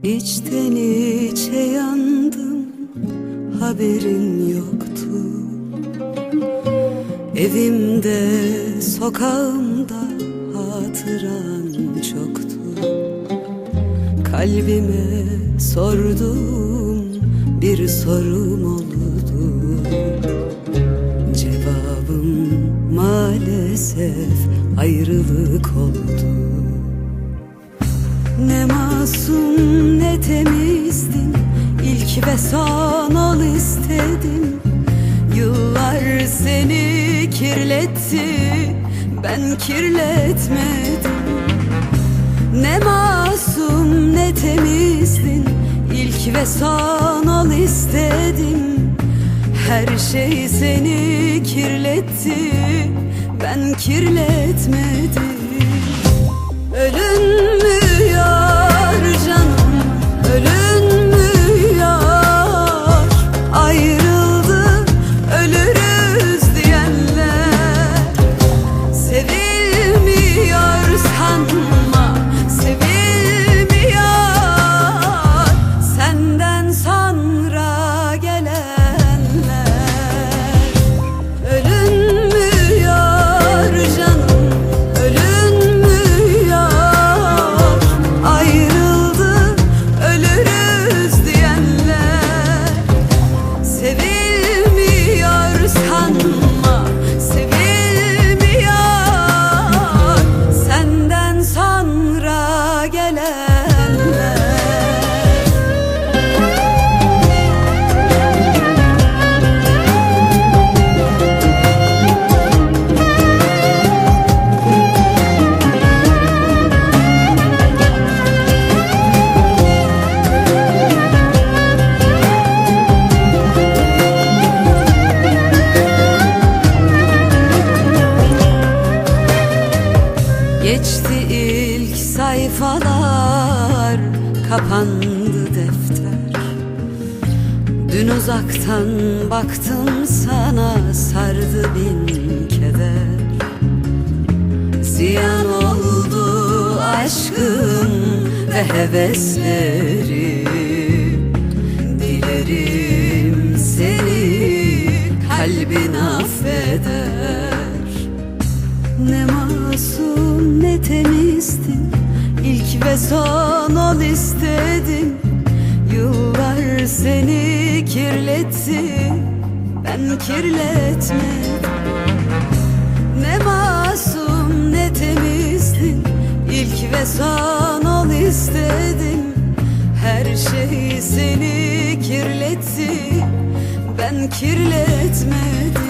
İçten içe yandım haberin yoktu. Evimde sokağımda hatıran çoktu. Kalbime sorduğum bir sorum oldu. Cevabım maalesef ayrılık oldu ne masum ne temizdin İlk ve son ol istedim. Yıllar seni kirletti. Ben kirletmedim. Ne masum ne temizdin İlk ve son ol istedim. Her şey seni kirletti. Ben kirletmedim Geçti ilk sayfalar Kapandı defter. Dün uzaktan baktım sana Sardı bin keder. Ziyan oldu aşkım ve heveslerim Dilerim seni kalbin affeder. Ne masum ne temizdim İlk ve son ol istedim. Yıllar seni kirletti Ben kirletmedim Ne masum ne temizdim İlk ve son ol istedim. Her şey seni kirletti Ben kirletmedim